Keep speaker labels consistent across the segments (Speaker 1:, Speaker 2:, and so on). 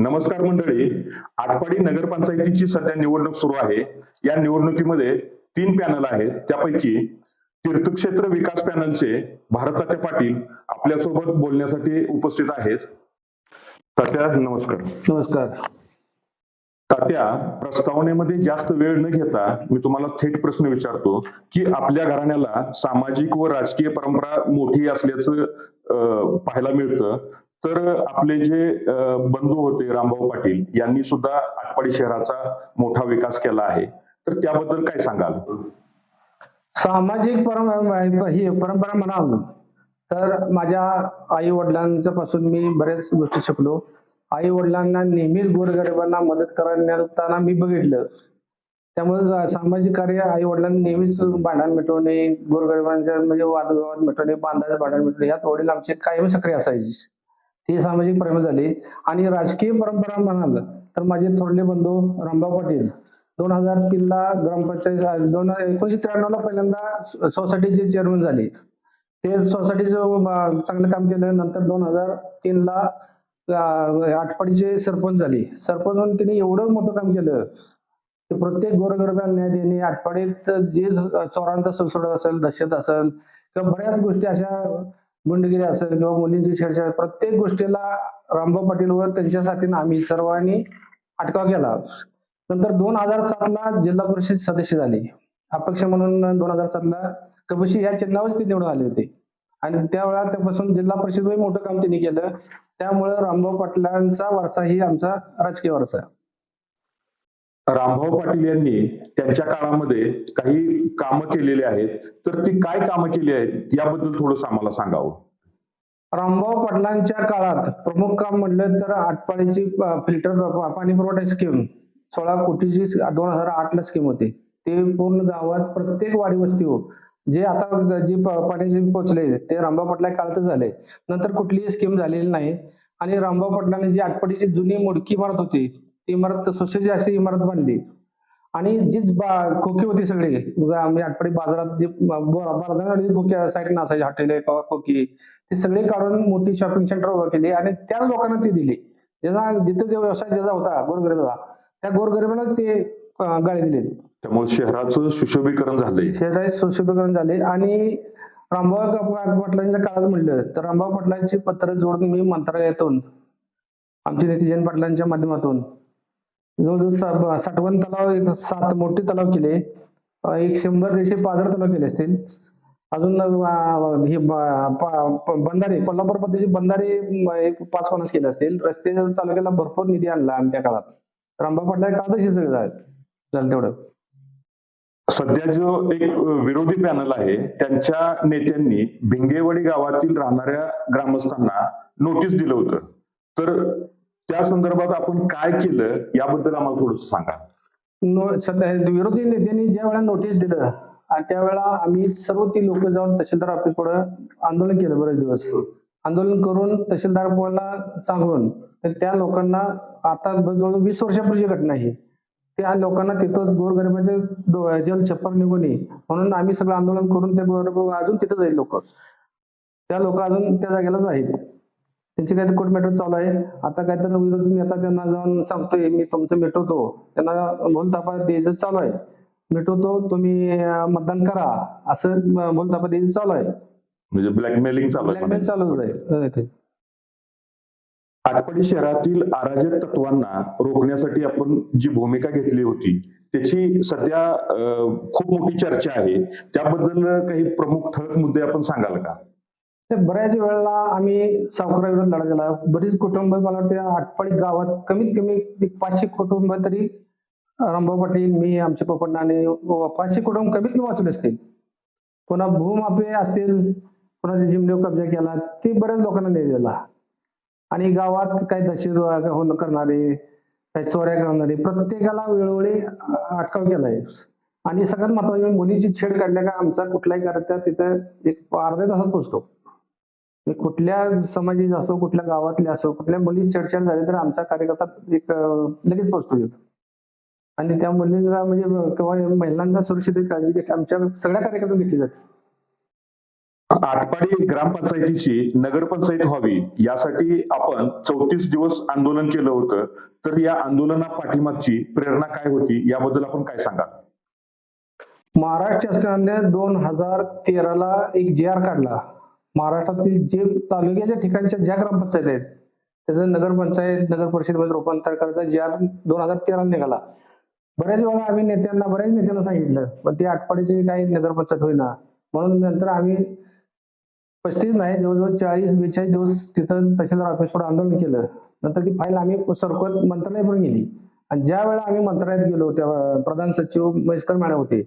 Speaker 1: नमस्कार मंडळी. आटपाडी नगरपंचायतीची सध्या निवडणूक सुरू आहे. या निवडणुकीमध्ये तीन पॅनल आहेत. त्यापैकी तीर्थक्षेत्र विकास पॅनलचे भारताते पाटील आपल्यासोबत बोलण्यासाठी उपस्थित आहेत. तात्या नमस्कार.
Speaker 2: नमस्कार.
Speaker 1: तात्या प्रस्तावनेमध्ये जास्त वेळ न घेता मी तुम्हाला थेट प्रश्न विचारतो की आपल्या घराण्याला सामाजिक व राजकीय परंपरा मोठी असल्याचं पाहायला मिळतं. तर आपले जे बंधू होते रामभाऊ पाटील यांनी सुद्धा आटपाडी शहराचा मोठा विकास केला आहे. तर त्याबद्दल काय सांगाल?
Speaker 2: सामाजिक परंपरा ही परंपरा म्हणाल तर माझ्या आई वडिलांच्या पासून मी बऱ्याच गोष्टी शिकलो. आई वडिलांना नेहमीच गोरगरिबांना मदत करताना मी बघितलं. त्यामुळे सामाजिक कार्य आई वडिलांनी नेहमीच भांडण मिटवणे गोरगरिबांच्या म्हणजे वादविवाद मिटवणे बांधाचे भांडण मिटवणे यात वडील आमचे कायम सक्रिय असायची. हे सामाजिक प्रेम झाली. आणि राजकीय परंपरा म्हणाल तर माझे थोरले बंधू रामभाऊ पाटील दोन हजार तीन ला ग्रामपंचायत दोन हजार एकोणीशे त्र्याण्णव ला पहिल्यांदा सोसायटीचे चेअरमन झाले. ते सोसायटीचं चांगलं काम केलं. नंतर दोन हजार तीन ला आटपाडीचे सरपंच झाले. सरपंच म्हणून त्यांनी एवढं मोठं काम केलं की प्रत्येक गोरगरब्याला न्याय देणे आटपाडीत जे चोरांचा सुलसुडत असेल दहशत असेल किंवा बऱ्याच गोष्टी अशा गुंडगिरी असेल किंवा मुलींची छेडछाड प्रत्येक गोष्टीला रामभाऊ पाटील व त्यांच्या साथीनं आम्ही सर्वांनी अटकाव केला. नंतर दोन हजार सातला जिल्हा परिषद सदस्य झाले. अपक्ष म्हणून दोन हजार सातला कबशी या चिन्हावरच ते निवडून आले होते. आणि त्यावेळा त्यापासून जिल्हा परिषद मोठं काम त्यांनी केलं. त्यामुळे रामभाऊ पाटलांचा वारसा ही आमचा राजकीय वारसा आहे.
Speaker 1: रामभाऊ पाटील यांनी त्यांच्या काळामध्ये काही कामं केलेली आहेत. तर ती काय कामं केली आहेत याबद्दल थोडंसं आम्हाला सांगावं.
Speaker 2: रामभाऊ पाटलांच्या काळात प्रमुख काम म्हणलं तर आटपाडीची फिल्टर पाणी पुरवठा स्कीम सोळा कोटीची दोन हजार आठ ला स्कीम होती. ते पूर्ण गावात प्रत्येक वाडी वस्ती हो जे आता जे पाण्याचे पोचले ते रामभाऊ पाटला काळातच झाले. नंतर कुठलीही स्कीम झालेली नाही. आणि रामभाऊ पाटलांनी जी आटपाडीची जुनी मोडकी इमारत होती इमारत सुसज्ज अशी इमारत बांधली. आणि जी बा- खोकी होती सगळी. आम्ही आटपाडी बाजारात जी बाजारात खोकी साईड नसायची हॉटेल किंवा खोकी. ती सगळी काढून मोठी शॉपिंग सेंटर उभं केली आणि त्याच लोकांना ती दिली. ज्याचा जिथे जो व्यवसाय ज्याचा होता गोरगरिबाचा त्या गोरगरिबांना ते गाळे दिले.
Speaker 1: त्यामुळे शहराचं सुशोभीकरण झालंय.
Speaker 2: शेजारी सुशोभीकरण झाले आणि रामभाऊ पाटलांच्या काळात म्हणलं तर रामभाऊ पाटलांची पत्र जोडून मी मंत्रालयातून आमचे नेते जयंत पाटलांच्या माध्यमातून जवळजवळ साठवण तलाव एक सात मोठे तलाव केले. एक शंभर देशे पाझर तलाव केले असतील. अजून हे बंधारे कोल्हापूर पद्धतीचे बंधारे एक पाच पन्नास केले असतील. रस्ते तालुक्याला भरपूर निधी आणला आमच्या त्या काळात रंभा पाटला काळातच सगळं झालं? झालं तेवढं.
Speaker 1: सध्या जो एक विरोधी पॅनल आहे त्यांच्या नेत्यांनी भिंगेवाडी गावातील राहणाऱ्या ग्रामस्थांना नोटीस दिलं होतं. तर त्या संदर्भात आपण काय केलं याबद्दल आम्हाला थोडस सांगा.
Speaker 2: नो- सध्या विरोधी नेत्यांनी ज्या वेळा नोटीस दिलं आणि त्यावेळा आम्ही सर्व ती लोक जाऊन तहसीलदार ऑफिस पुढे आंदोलन केलं बरेच दिवस. आंदोलन करून तहसीलदार पुढला सांगून तर त्या लोकांना आता जवळ वीस वर्षापूर्वीची घटना आहे त्या लोकांना तिथं गोरगरिबाचे डो- जल छप्पर निघून नये म्हणून आम्ही सगळं आंदोलन करून ते गोरगरीब अजून तिथं जाईल लोक. त्या लोक अजून त्या जागेलाच आहेत. त्यांची काहीतरी कोर्ट मॅटर चालू आहे. आता काहीतरी विरोधी नेता त्यांना जाऊन सांगतोय मी तुमचं मिटवतो. त्यांना बोलतापा द्यायचं चालू आहे. मिटवतो तुम्ही मतदान करा. असं अं, बोलतापा द्यायचं चालू आहे.
Speaker 1: म्हणजे ब्लॅकमेलिंग चालू आहे.
Speaker 2: ब्लॅकमेल चालूच आहे अं, ते.
Speaker 1: आटपाडी शहरातील अराजक तत्वांना रोखण्यासाठी आपण जी भूमिका घेतली होती त्याची सध्या खूप मोठी चर्चा आहे. त्याबद्दल काही प्रमुख ठळक मुद्दे आपण सांगाल का?
Speaker 2: बऱ्याच वेळेला आम्ही सावकाराविरोधात लढा दिला बरीच कुटुंब मला वाटते आटपाडी गावात कमीत कमी एक पाचशे कुटुंब तरी रामभाऊ पाटील मी आमचे आणि पाचशे कुटुंब कमीत कमी वाचले असतील. पुन्हा भूमापे असतील कोणाच्या जिमडीवर कब्जा केला ते बऱ्याच लोकांना न्याय दिला. आणि गावात काही दहशत होणं करणारे काही चोऱ्या करणारे प्रत्येकाला वेळोवेळी अटकाव केलाय. आणि सगळ्यात महत्त्वाचे म्हणजे मुलीची छेड काढल्या का आमचा कुठलाही कार्यकर्ता तिथं एक अर्ध्या तासात पोचतो कुठल्या समाजाचे असो कुठल्या गावातले असो कुठल्या मुली छेडछाड झाली तर आमचा कार्यकर्ता एक लगेच तिथं आणि त्या मुलींना म्हणजे किंवा महिलांना सुरक्षित काळजी घेतली. आमच्या सगळ्या कार्यकर्त्यांना घेतली जाते.
Speaker 1: आटपाडी ग्रामपंचायतीची नगरपंचायत व्हावी यासाठी आपण चौतीस दिवस आंदोलन केलं होतं. तर या आंदोलना पाठीमागची प्रेरणा काय होती? याबद्दल आपण काय सांगाल?
Speaker 2: महाराष्ट्र शासनाने दोन हजार तेराला एक जी आर काढला. महाराष्ट्रातील जे तालुक्याच्या ठिकाणच्या ज्या ग्रामपंचायत आहेत त्याचं नगरपंचायत नगर परिषदेमध्ये रूपांतर करायचा ज्या दोन हजार तेरा निघाला. बऱ्याच वेळा आम्ही नेत्यांना बऱ्याच नेत्यांना सांगितलं पण ते आठवड्याचे काही नगरपंचायत होईना. म्हणून नंतर आम्ही पस्तीस नाही जवळजवळ चाळीस बेचाळीस दिवस तिथं तहसीलदार ऑफिसवर आंदोलन केलं. नंतर ती फाईल आम्ही सरकत मंत्रालयापर्यंत गेली आणि ज्या वेळा आम्ही मंत्रालयात गेलो तेव्हा प्रधान सचिव महेशकर मॅडम होते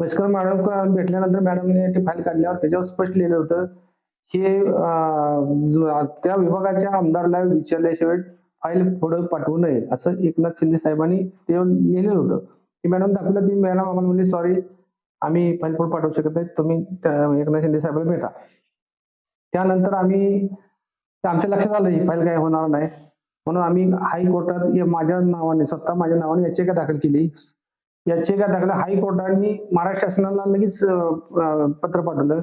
Speaker 2: म्हैसकर मॅडम भेटल्यानंतर मॅडमने ते फाईल काढल्यावर त्याच्यावर स्पष्ट लिहिलं होतं की त्या विभागाच्या आमदारला विचारल्याशिवाय फाईल पुढे पाठवू नये असं एकनाथ शिंदे साहेबांनी ते लिहिलेलं होतं. की मॅडम दाखवलं ती मॅडम आम्हाला म्हणली सॉरी आम्ही फाईल पुढे पाठवू शकत नाही तुम्ही एकनाथ शिंदे साहेबांना भेटा. त्यानंतर आम्ही आमच्या लक्षात आलं ही फाईल काय होणार नाही. म्हणून आम्ही हायकोर्टात माझ्या नावाने स्वतः माझ्या नावाने याचिका दाखल केली. याचिका दाखल हायकोर्टाने महाराष्ट्र शासनाला लगेच पत्र पाठवलं.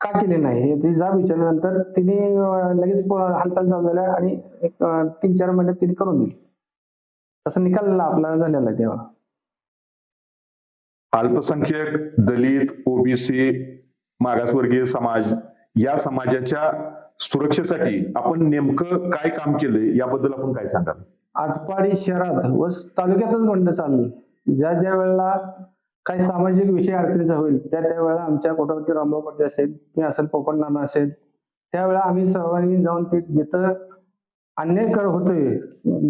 Speaker 2: का केले नाही? हे ते जा विचारल्यानंतर तिने लगेच हालचाल चालू झाल्या आणि एक तीन चार महिन्यात तिने करून दिली. तसं निकाल आपला झालेला आहे तेव्हा.
Speaker 1: अल्पसंख्याक दलित ओबीसी मागासवर्गीय समाज या समाजाच्या सुरक्षेसाठी आपण नेमकं काय काम केलंय? याबद्दल आपण काय सांगाल?
Speaker 2: आटपाडी शहरात व तालुक्यातच म्हणलं चाललं. ज्या ज्या वेळेला काही सामाजिक विषय अडचणीचा होईल त्या त्या वेळेला आमच्या कोटावरती रामभाऊ पाटील असेल किंवा असेल पोपट नाना असेल त्यावेळेला आम्ही सर्वांनी जाऊन ते जिथं अन्याय कर होतोय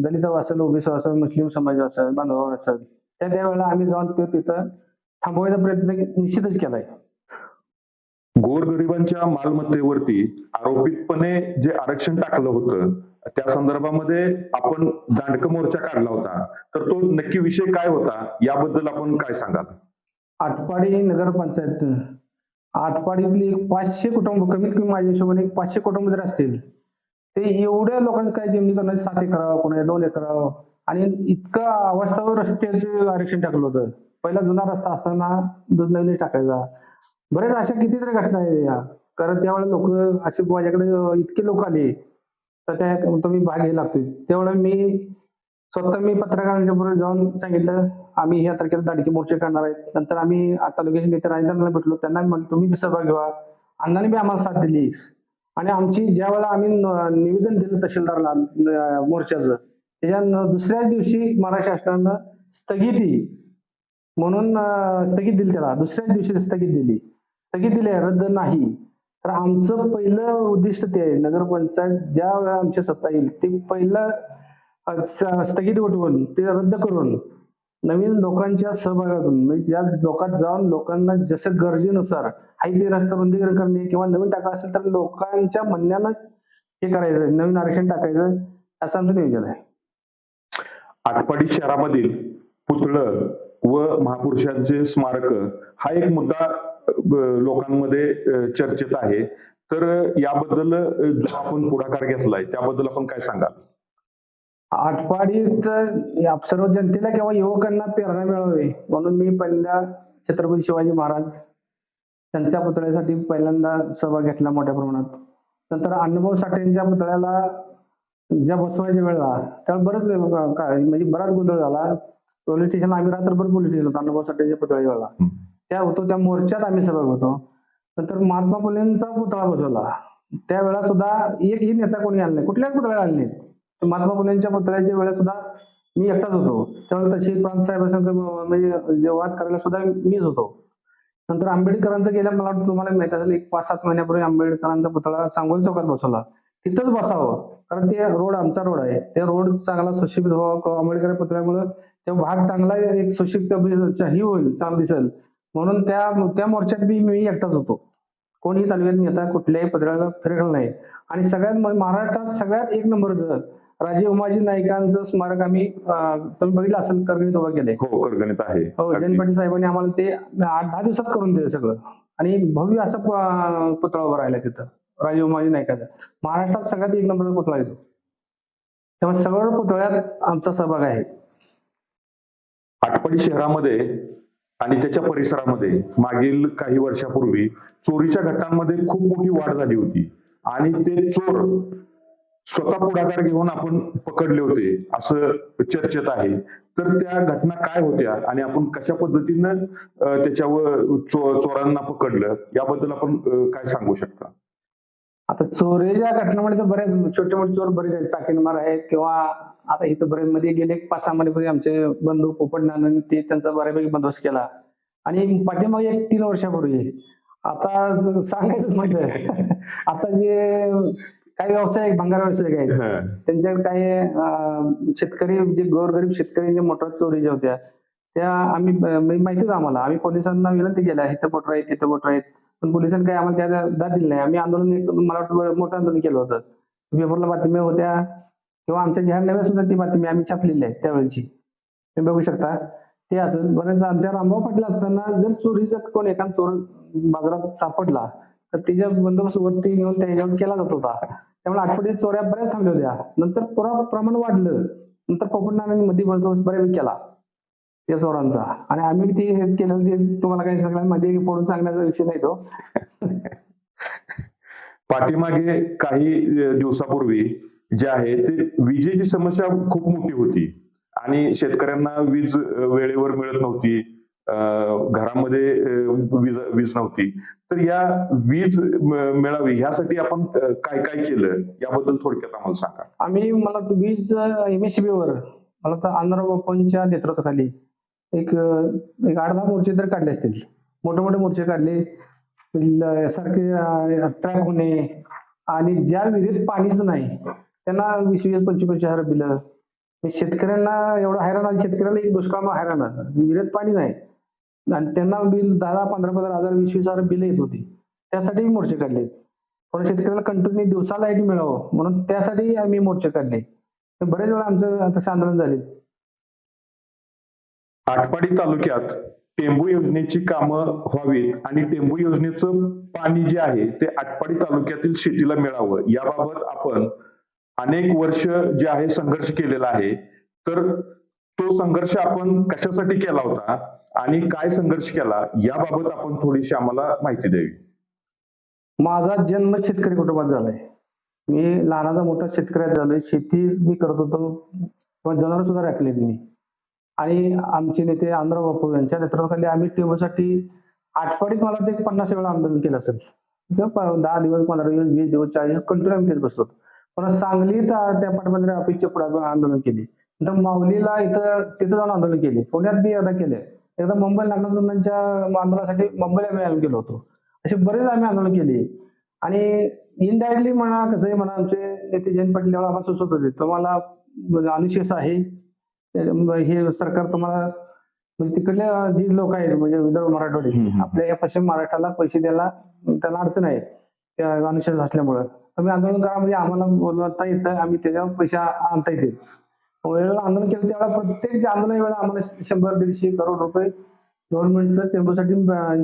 Speaker 2: दलित असेल ओबीसी असेल मुस्लिम समाज असेल बांधव असेल त्या त्यावेळेला आम्ही जाऊन ते तिथं थांबवायचा प्रयत्न निश्चितच केलाय.
Speaker 1: गोरगरिबांच्या मालमत्तेवरती आरोपितपणे जे आरक्षण टाकलं होतं त्या संदर्भामध्ये आपण दांडक मोर्चा काढला होता. तर तो नक्की विषय काय होता? याबद्दल आपण काय सांगाल?
Speaker 2: आटपाडी नगरपंचायत आटपाडीतली एक पाचशे कुटुंब कमीत कमी माझ्या हिशोबाने एक पाचशे कुटुंब जर असतील ते एवढ्या लोकांनी काय जमिनी करणार सात एकरावं कोणा दोन करावं आणि इतकं अवस्थावर रस्त्याचं आरक्षण टाकलं होतं. पहिला जुना रस्ता असताना दूध नवीन टाकायचा. बरेच अशा कितीतरी घटना आहे या. कारण त्यावेळेला लोक असे माझ्याकडे इतके लोक आले. तर त्या तुम्ही भाग घ्यायला लागतोय. तेवढं मी स्वतः मी पत्रकारांच्या बरोबर जाऊन सांगितलं आम्ही ह्या तारखेला दाडकी मोर्चे करणार आहेत. नंतर आम्ही आता लोकेशन नेते राजधानीला भेटलो. त्यांना म्हणलं तुम्ही सहभाग घ्या. अण्णांनी बी आम्हाला साथ दिली. आणि आमची ज्या वेळेला आम्ही निवेदन दिलं तहसीलदारला मोर्चाचं त्याच्या दुसऱ्या दुसऱ्याच दिवशी महाराष्ट्र शासनानं स्थगिती म्हणून स्थगित दिली त्याला. दुसऱ्याच दिवशी स्थगित दिली. स्थगित दिली रद्द नाही. तर आमचं पहिलं उद्दिष्ट ते आहे. नगरपंचायत ज्या वेळा आमची सत्ता येईल ते पहिलं स्थगित उठवून ते रद्द करून नवीन लोकांच्या सहभागातून म्हणजे ज्या लोकात जाऊन लोकांना जसं गरजेनुसार हाय ते रस्ता बंदीकरण करणे किंवा नवीन टाका असेल तर लोकांच्या म्हणण्यानं हे करायचं नवीन आरक्षण टाकायचं असं आमचं नियोजन आहे.
Speaker 1: आटपाडी शहरामधील पुतळं व महापुरुषांचे स्मारक हा एक मुद्दा लोकांमध्ये चर्चेत आहे. तर याबद्दल जो आपण पुढाकार घेतलाय त्याबद्दल आपण काय सांगाल?
Speaker 2: आटपाडीत या सर्व जनतेला किंवा युवकांना प्रेरणा मिळावी म्हणून मी पहिल्या छत्रपती शिवाजी महाराज त्यांच्या पुतळ्यासाठी पहिल्यांदा सहभाग घेतला मोठ्या प्रमाणात. नंतर अण्णाभाऊ साठेंच्या पुतळ्याला ज्या बसवायच्या वेळेला त्यावेळेला बरंच म्हणजे बराच गोंधळ झाला. पोलीस स्टेशनला आम्ही रात्रभर पोलीस स्टेशन होतो अण्णाभाऊ साठेंच्या पुतळ्याच्या वेळेला. त्या होतो त्या मोर्चात आम्ही सहभाग होतो नंतर महात्मा फुलेंचा पुतळा बसवला. त्यावेळा सुद्धा एकही नेता कोणी आला नाही. कुठल्याच पुतळ्या आले नाही महात्मा फुलेंच्या पुतळ्याच्या वेळा सुद्धा मी एकटाच होतो. त्यावेळेला तशी प्रांत साहेबांसंग म्हणजे वाद करायला सुद्धा मीच होतो. नंतर आंबेडकरांचं गेल्या मला वाटतं तुम्हाला माहीत असेल एक पाच सात महिन्यापूर्वी आंबेडकरांचा पुतळा सांगोल चौकात बसवला. तिथंच बसावं. कारण ते रोड आमचा रोड आहे. ते रोड चांगला सुशिक्षित व्हावा. किंवा आंबेडकर पुतळ्यामुळे तो भाग चांगला एक सुशिक्त ही होईल चांगलं दिसेल. म्हणून त्या त्या मोर्चात बी मी एकटाच होतो. कोणी तालुक्यात नेता कुठल्याही पत्राला फिरकलं नाही. आणि सगळ्यात महाराष्ट्रात सगळ्यात एक नंबरचं राजे उमाजी नाईकांचं स्मारक आम्ही तुम्ही बघितलं असेल करगणीत उभं केलंय
Speaker 1: हो करगणित आहे.
Speaker 2: हो जयंत साहेबांनी आम्हाला ते आठ दहा दिवसात करून दिलं सगळं. आणि भव्य असा पुतळा उभा राहिला तिथं राजे उमाजी नाईकाचा. महाराष्ट्रात सगळ्यात एक नंबरचा पुतळा येतो त्यामुळे सगळं पुतळ्यात आमचा सहभाग आहे.
Speaker 1: आटपाडी शहरामध्ये आणि त्याच्या परिसरामध्ये मागील काही वर्षापूर्वी चोरीच्या घटनांमध्ये खूप मोठी वाढ झाली होती. आणि ते चोर स्वतः पुढाकार घेऊन आपण पकडले होते असं चर्चेत आहे. तर त्या घटना काय होत्या आणि आपण कशा पद्धतीनं त्याच्यावर चो- चोरांना पकडलं? याबद्दल आपण काय सांगू शकता?
Speaker 2: आता चोरीच्या घटनामध्ये तर बऱ्याच छोटे मोठे चोर बरेच आहेत. पॅकेटमार आहेत किंवा आता इथं बरेच मध्ये गेले पाच सहा महिन्यापूर्वी आमचे बंधू पोपट नानांनी ते त्यांचा बऱ्यापैकी बंदोबस्त केला. आणि पाठीमागे एक तीन वर्षापूर्वी. आता सांगायचंच माहिती आता जे काही व्यावसायिक भंगार व्यावसायिक आहेत. त्यांच्याकडे काही शेतकरी जे गोरगरीब शेतकऱ्यांच्या मोटर चोरी ज्या होत्या त्या आम्ही म्हणजे माहितीच आम्हाला. आम्ही पोलिसांना विनंती केल्या इथं मोटर आहेत तिथं मोटर आहेत पण पोलिसांनी काही आम्हाला त्या दाद दिली नाही. आम्ही आंदोलन एक मला वाटतं मोठं आंदोलन केलं होतं. पेपरला बातम्या होत्या किंवा आमच्या जाहीरनाम्यात सुद्धा ती बातमी आम्ही छापलेली आहे त्यावेळेची. तुम्ही बघू शकता. ते असं बरेच आमच्या रामभाऊ पाटील असताना जर चोरीचा कोण एखादा चोर बाजारात सापडला तर त्याच्या बंदोबस्त वरती घेऊन त्याच्यावर केला जात होता. त्यामुळे आठवडी चोऱ्या बऱ्याच थांबल्या होत्या. नंतर पुरा प्रमाण वाढलं. नंतर पोपटमध्ये बंदोबस्त बऱ्यापैकी केला. त्या चोरांचा. आणि आम्ही ते हेच केलं ते तुम्हाला काही सगळ्यांमध्ये पडून सांगण्याचा विषय नाही तो.
Speaker 1: पाठीमागे काही दिवसापूर्वी जे आहे ते विजेची समस्या खूप मोठी होती. आणि शेतकऱ्यांना वीज वेळेवर मिळत नव्हती. घरामध्ये वीज वीज नव्हती. तर या वीज मिळावी यासाठी आपण काय काय केलं? याबद्दल थोडक्यात आम्हाला सांगा.
Speaker 2: आम्ही मला वीज एमएससीबी वर मला वाटतं आंध्र बाप्पांच्या नेतृत्वाखाली एक एक आठ दहा मोर्चे तर काढले असतील. मोठे मोठे मोर्चे काढले. सारखे ट्रॅक होणे आणि ज्या विहिरीत पाणीच नाही त्यांना वीस वीस पंचवीस पंचवीस हजार बिलं शेतकऱ्यांना एवढं हैराण आहे. शेतकऱ्याला एक दुष्काळ हैराण विहिरीत पाणी नाही. आणि त्यांना बिल दहा दहा पंधरा पंधरा हजार वीस वीस हजार बिल येत होती. त्यासाठी मोर्चे काढले. पण शेतकऱ्याला कंटिन्यू दिवसाला लाइट मिळावं म्हणून त्यासाठी आम्ही मोर्चे काढले. बरेच वेळा आमचं तसे आंदोलन झाले.
Speaker 1: आटपाडी तालुक्यात टेंबू योजनेची कामं व्हावीत आणि टेंबू योजनेचं पाणी जे आहे ते आटपाडी तालुक्यातील शेतीला मिळावं याबाबत आपण अनेक वर्ष जे आहे संघर्ष केलेला आहे. तर तो संघर्ष आपण कशासाठी केला होता आणि काय संघर्ष केला याबाबत आपण थोडीशी आम्हाला माहिती द्यावी.
Speaker 2: माझा जन्म शेतकरी कुटुंबात झालाय. मी लहानाचा मोठा शेतकऱ्यात झालोय. शेती मी करत होतो. पण जनावर सुद्धा राखले मी आणि आमचे नेते आंध्र बापू यांच्या नेतृत्वाखाली आम्ही टेबलसाठी आठवडीत मला वाटतं एक पन्नास वेळा आंदोलन केलं असेल. दहा दिवस पंधरा दिवस वीस दिवस चाळीस दिवस कंटिन्यू आम्ही तेच बसतो पण सांगलीत त्या पाटबंधारे ऑफिसच्या पुढे आंदोलन केली. नंतर माऊलीला इथं तिथं जाऊन आंदोलन केले. पुण्यात बी एकदा केले. एकदा मुंबई नागनाथांच्या आंदोलनासाठी मुंबईला आम्ही आंदोलन केलं होतो. असे बरेच आम्ही आंदोलन केले. आणि इनडायरेक्टली म्हणा कसंही म्हणा आमचे नेते जयंत पाटील यावेळी आम्हाला सुचवत होते. तुम्हाला म्हणजे अनुशेष आहे. हे सरकार तुम्हाला म्हणजे तिकडल्या जी लोक आहेत म्हणजे विदर्भ मराठवाडे. आपल्या या पश्चिम महाराष्ट्राला पैसे द्यायला त्यांना अडचण आहे त्या अनुशेष असल्यामुळं. तुम्ही आंदोलन करा म्हणजे आम्हाला बोलवता येतं आम्ही त्याच्यावर पैसे आणता येते वेळेला आंदोलन केलं त्यावेळेला प्रत्येक जे आंदोलन वेळेला आम्हाला शंभर दीडशे करोड रुपये गव्हर्नमेंटचं टेम्पोसाठी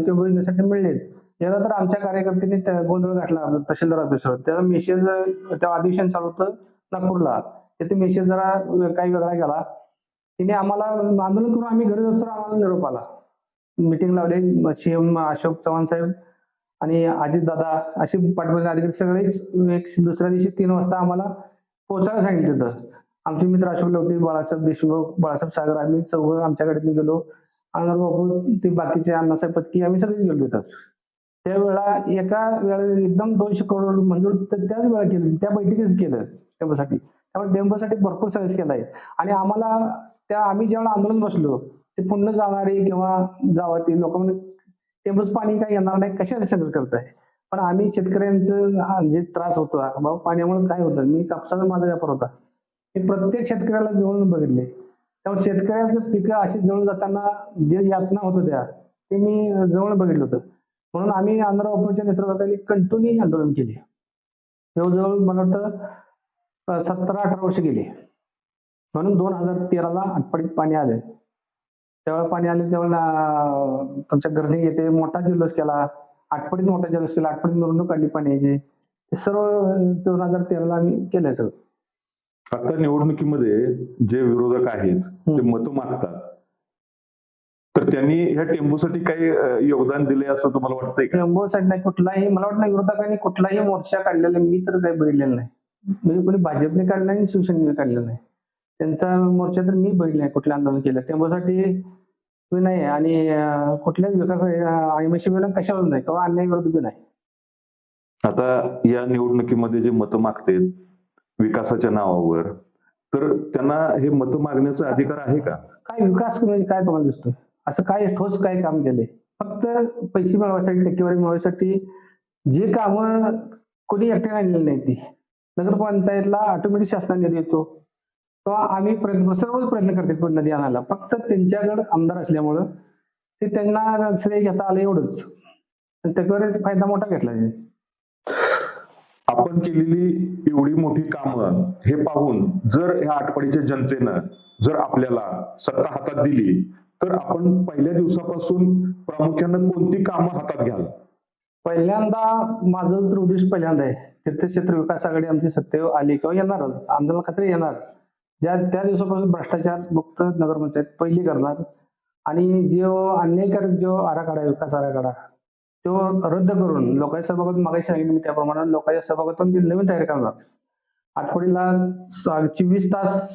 Speaker 2: टेम्पो योजनेसाठी मिळले याला तर आमच्या कार्यकर्त्यांनी त्या गोंधळ घातला तहसीलदार ऑफिसवर. त्याचा मेसेज त्या अधिवेशन चालू होतं नागपूरला. तिथे मेसेज जरा काही वेगळा गेला तिने आम्हाला आंदोलन करून आम्ही गरज असतो आम्हाला निरोप आला. मिटिंग लावली सीएम अशोक चव्हाण साहेब आणि अजित दादा असे पाठबंधी अधिकारी सगळेच एक दुसऱ्या दिवशी तीन वाजता आम्हाला पोहोचायला सांगितलं होतं आमचे मित्र अशोक लवटे बाळासाहेब देशमुख बाळासाहेब सागर आम्ही चौघ आमच्याकडे गेलो. अण्णा बापू ते बाकीचे अण्णासाहेब पत्की आम्ही सगळेच गेलो होतो त्यावेळेला एका वेळेला एकदम दोनशे करोड मंजूर त्याच वेळा केलं त्या बैठकीच केलं त्यासाठी त्यामुळे डेंग्यूसाठी भरपूर सर्व्हिस आहे. आणि आम्हाला त्या आम्ही जेव्हा आंदोलन बसलो ते पुन्हा जाणारे किंवा गावातील लोक म्हणजे पाणी काही येणार नाही कशाला सगळं करताय पण आम्ही शेतकऱ्यांचं जे त्रास होतो बाबा पाण्यामुळे काय होतं मी कापसाचा माझा व्यापार होता. हे प्रत्येक शेतकऱ्याला जवळून बघितले. त्यामुळे शेतकऱ्याचं पिकं अशी जवळून जाताना जे यातना होत होत्या ते मी जवळ बघितलं होतं. म्हणून आम्ही आंध्र बापूच्या नेतृत्वाखाली कंटिन्यू आंदोलन केले. जवळजवळ मला वाटतं सतरा अठरा वर्ष गेली. म्हणून दोन हजार तेराला आटपाडीत पाणी आले. त्यावेळेला पाणी आले त्यावेळेला तुमच्या घरने येते. मोठा जल्लोष केला. आटपाडीत मोठा जल्लोष केला. आटपाडीत मिरवणूक काढली पाण्याची. हे सर्व दोन हजार तेराला आम्ही केलं सगळं.
Speaker 1: आता निवडणुकीमध्ये जे विरोधक आहेत ते. मतं मागतात. तर त्यांनी ह्या टेंबूसाठी काही योगदान दिले असं तुम्हाला वाटतंय
Speaker 2: साईड नाही कुठलाही मला वाटतं विरोधकांनी कुठलाही मोर्चा काढलेला मी तर काही बघितलेला नाही. म्हणजे कोणी भाजपने काढला नाही शिवसेनेने काढलेला नाही. त्यांचा मोर्चा तर मी बघितला नाही कुठलं आंदोलन केलं. त्यासाठी नाही आणि कुठल्याच विकास आयमशी कशावर नाही? किंवा अन्याय विरोध नाही.
Speaker 1: आता या निवडणुकीमध्ये जे मतं मागतात विकासाच्या नावावर तर त्यांना हे मतं मागण्याचा अधिकार आहे का?
Speaker 2: काय विकास म्हणजे काय तुम्हाला दिसतो असं काय ठोस काय काम केले फक्त पैसे मिळवायसाठी टक्केवारी मिळवायसाठी जे कामं कोणी एकट्याने आणलेली नाही ती. नगरपंचायतला ऑटोमॅटिक शासनाने येतो. किंवा आम्ही प्रयत्न सर्वच प्रयत्न करते पण नदी आणायला. फक्त त्यांच्याकडे आमदार असल्यामुळं ते त्यांना श्रेय घेता आलं एवढंच. त्याच्यावर फायदा मोठा घेतला.
Speaker 1: आपण केलेली एवढी मोठी कामं हे पाहून जर ह्या आठवडीच्या जनतेनं जर आपल्याला सत्ता हातात दिली तर आपण पहिल्या दिवसापासून प्रामुख्यानं कोणती कामं हातात घ्याल?
Speaker 2: पहिल्यांदा माझं उद्देश पहिल्यांदा आहे. तीर्थक्षेत्र विकास आघाडी आमची सत्तेवर आली किंवा येणारच. आमदार खात्री येणार. ज्या त्या दिवसापासून भ्रष्टाचार मुक्त नगरपंचायत पहिली करणार. आणि जो अन्यायकारक जो आराखडा विकास आराखडा तो रद्द करून लोकांच्या सभागत मागाशी सांगितलं मी त्याप्रमाणे लोकांच्या सभागतून ते नवीन तयार करणार. आठवडीला चोवीस तास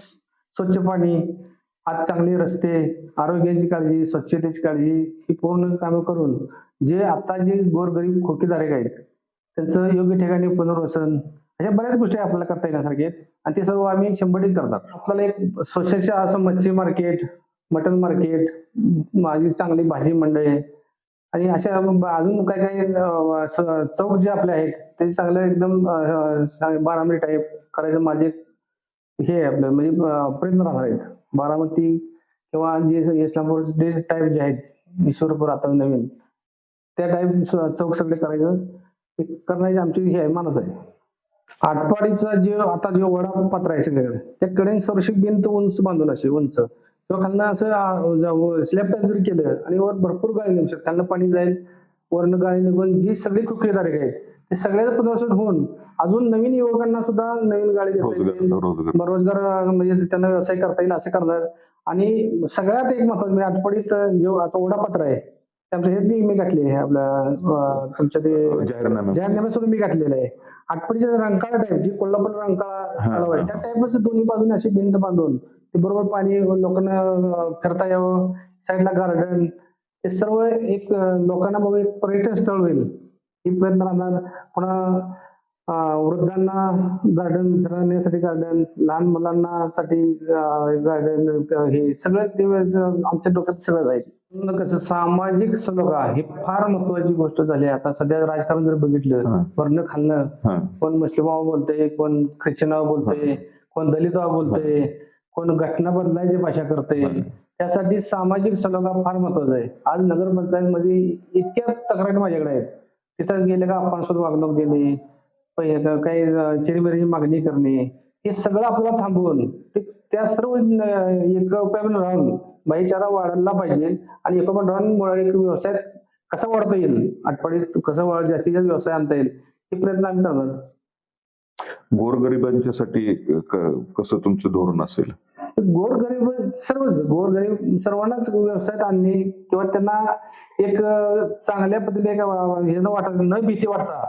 Speaker 2: स्वच्छ पाणी आज चांगले रस्ते आरोग्याची काळजी स्वच्छतेची काळजी ही पूर्ण कामं करून जे आता जे गोरगरीब खोकीधारक आहेत त्यांचं योग्य ठिकाणी पुनर्वसन अशा बऱ्याच गोष्टी आपल्याला करता येण्यासारख्या आणि ते सर्व आम्ही शंभर टक्के करतात आपल्याला एक स्वच्छता असं मच्छी मार्केट मटन मार्केट माझी चांगली भाजी मंडळी आणि अशा अजून काय काय चौक जे आपले आहेत ते चांगलं एकदम बारामती टाईप करायचं माझे हे आहे आपलं म्हणजे प्रयत्न राहणार आहेत. बारामती किंवा जे इस्लामपूर जे टाईप जे आहेत ईश्वरपूर आता नवीन त्या टाईप चौक सगळे करायचं. करण्याची आमची हे आहे मानस आहे. आटपाडीचा जे आता जे वडा पात्र आहे सगळीकडे त्या कडेने सुरक्षित भिंत उंच बांधून अशी उंच. किंवा खालनं असं स्लॅब टाईप जरी केलं आणि वर भरपूर गाळी निघू शकते खालनं पाणी जाईल वरनं गाळी निघून जी सगळी खुकेदारक आहेत ते सगळ्याच पुनर्वसन होऊन अजून नवीन युवकांना सुद्धा नवीन गाडी देता येईल
Speaker 1: रोजगार
Speaker 2: म्हणजे त्यांना व्यवसाय करता येईल असं करणार. आणि सगळ्यात एक महत्वाचं म्हणजे आठवडीत जो आता ओढापत्र आहे त्याचं हे बी मी घातले आहे आपलं तुमच्या ते
Speaker 1: जाहीरनामे
Speaker 2: जाहीरनाम्यात सुद्धा मी घातलेलं आहे. आठवडीच्या रंकाळा टाईप जी कोल्हापूर रंकाळा तलाव आहे. त्या टाईपच दोन्ही बाजूने अशी भिंत बांधून ते बरोबर पाणी लोकांना फिरता यावं साईडला गार्डन हे सर्व एक लोकांना बाबा एक पर्यटन स्थळ होईल. ही प्रयत्न राहणार. पुन्हा वृद्धांना गार्डन फिरण्यासाठी गार्डन लहान मुलांना साठी गार्डन हे सगळं ते आमच्या डोक्यात सगळं जाईल. कसं सामाजिक सलोखा ही फार महत्वाची गोष्ट झाली. आता सध्या राजकारण जर बघितलं. वर्ण खाल्लं कोण मुस्लिमावर बोलतंय कोण ख्रिश्चनावर बोलतंय कोण दलितावर बोलतंय कोण घटना बदलायची भाषा करतंय
Speaker 1: हा.
Speaker 2: त्यासाठी सामाजिक सलोखा फार महत्त्वाचा आहे. आज नगरपंचायत मध्ये इतक्या तक्रारी माझ्याकडे आहेत. तिथं गेले का आपण सुद्धा वागणूक पै- काही चिरीमिरीची मागणी करणे हे सगळं आपल्याला थांबवून त्या सर्व न- एकोप्याने राहून भाईचारा वाढला पाहिजे आणि एकोपण राहून मुळात एक व्यवसाय कसा वाढता येईल आठवडीत कसं वाढ जास्तीत जास्त व्यवसाय आणता येईल हे प्रयत्न आम्ही करणार.
Speaker 1: गोरगरिबांच्यासाठी कसं तुमचं धोरण असेल?
Speaker 2: गोरगरीब सर्वच गोरगरीब सर्वांनाच व्यवसायात आणणे किंवा त्यांना एक चांगल्या पद्धतीने एक, हे न वाटत न भीती वाटता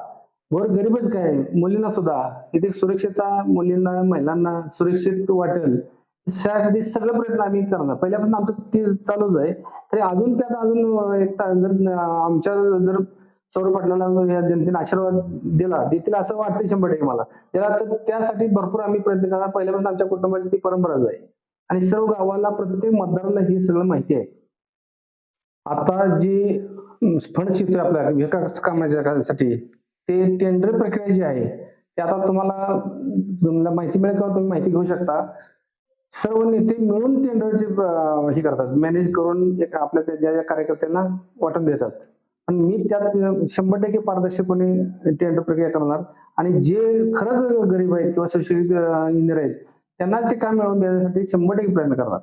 Speaker 2: वर गरीबच काय? मुलींना सुद्धा. इथे सुरक्षितता मुलींना महिलांना सुरक्षित वाटेल. त्यासाठी सगळे प्रयत्न आम्ही करणार. पहिल्यापासून आमचं ते चालूच आहे. तरी अजून त्यात अजून एक जर आमच्या जर सौर पाटलाला या जनतेने आशीर्वाद दिला देतील असं वाटतं शंभर टक्के मला. त्याला तर त्यासाठी भरपूर आम्ही प्रयत्न करणार. पहिल्यापासून आमच्या कुटुंबाची ती परंपराच आहे. आणि सर्व गावाला प्रत्येक मतदाराला ही सगळं माहिती आहे. आता जी फंड शिकतोय आपल्या विकाससाठी ते टेंडर प्रक्रिया जी आहे ते आता तुम्हाला तुम्हाला माहिती मिळेल किंवा तुम्ही माहिती घेऊ शकता. सर्व नेते मिळून टेंडरचे हे करतात. मॅनेज करून एक आपल्या त्या ज्या ज्या कार्यकर्त्यांना वाटप देतात. पण मी त्यात शंभर टक्के पारदर्शकपणे टेंडर प्रक्रिया करणार. आणि जे खरंच गरीब आहेत किंवा सुशिक्षित इंजिनियर आहेत त्यांना ते काम मिळवून देण्यासाठी शंभर टक्के प्रयत्न करणार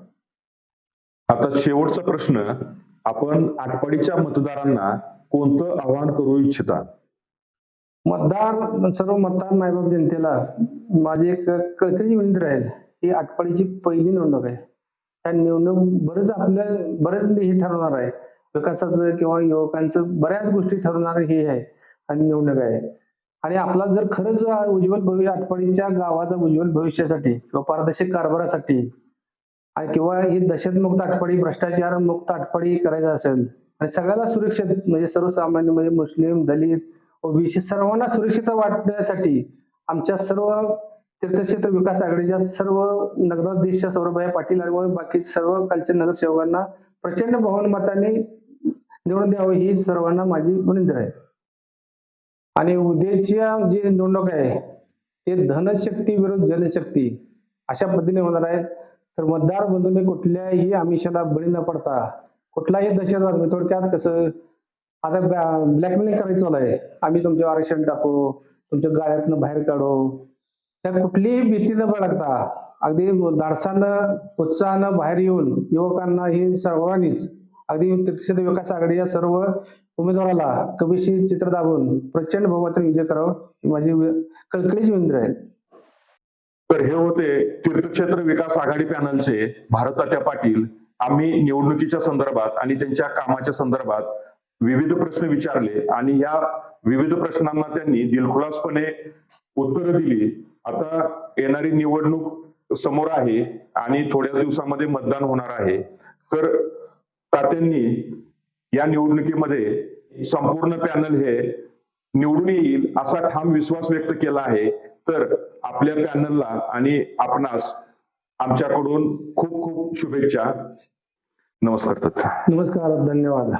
Speaker 1: आता शेवटचा प्रश्न आपण आटपाडीच्या मतदारांना कोणतं आवाहन करू इच्छिता?
Speaker 2: मतदार सर्व मतदार मायबाप जनतेला. माझी एक कळकळीची विनंती राहील ही आटपाडीची पहिली निवडणूक आहे. त्या निवडणूक बरेच आपल्या बरेच हे ठरवणार आहे. विकासाचं किंवा युवकांचं बऱ्याच गोष्टी ठरवणार हे आहे आणि निवडणूक आहे. आणि आपला जर खरंच उज्ज्वल भविष्य आटपाडीच्या गावाचा उज्ज्वल भविष्यासाठी किंवा पारदर्शक कारभारासाठी आणि किंवा ही दहशतमुक्त आटपाडी भ्रष्टाचार मुक्त आटपाडी करायचं असेल आणि सगळ्याला सुरक्षित म्हणजे सर्वसामान्य म्हणजे मुस्लिम दलित ओबीसी सर्वांना सुरक्षित वाटण्यासाठी आमच्या सर्व तीर्थक्षेत्र विकास आघाडीच्या सर्व नगराध्यक्ष सौरभभाई पाटील आणि बाकी सर्व कालच्या नगरसेवकांना प्रचंड बहुमताने निवडून द्यावं ही सर्वांना माझी विनंती आहे. आणि उद्याच्या जी निवडणूक आहे ते धनशक्ती विरुद्ध जनशक्ती अशा पद्धतीने होणार आहे. तर मतदार बंधूने कुठल्याही आमिषाला बळी न पडता कुठलाही दहशतवाद थोडक्यात कसं आता ब्लॅकमेलिंग करायचं आहे आम्ही तुमचे आरक्षण टाकू तुमच्या गाड्यातनं बाहेर काढू. त्या कुठलीही भीती न बाळगता अगदी धाडसानं उत्साहानं बाहेर येऊन युवकांना हे सर्वांनीच अगदी तीर्थक्षेत्र विकास आघाडी या सर्व उमेदवाराला कमीशी चित्र दाबून प्रचंड बहुमताने विजय करावं ही माझी कळकळीची विनंती आहे.
Speaker 1: तर हे होते तीर्थक्षेत्र विकास आघाडी पॅनलचे भारतात्या पाटील. आम्ही निवडणुकीच्या संदर्भात आणि त्यांच्या कामाच्या संदर्भात विविध प्रश्न विचारले आणि या विविध प्रश्नांना त्यांनी दिलखुलासपणे उत्तरं दिली. आता येणारी निवडणूक समोर आहे आणि थोड्याच दिवसामध्ये मतदान होणार आहे. तर तात्यांनी या निवडणुकीमध्ये संपूर्ण पॅनल हे निवडून येईल असा ठाम विश्वास व्यक्त केला आहे. तर आपल्या पॅनलला आणि आपणास आमच्याकडून खूप खूप शुभेच्छा. नमस्कार
Speaker 2: नमस्कार धन्यवाद.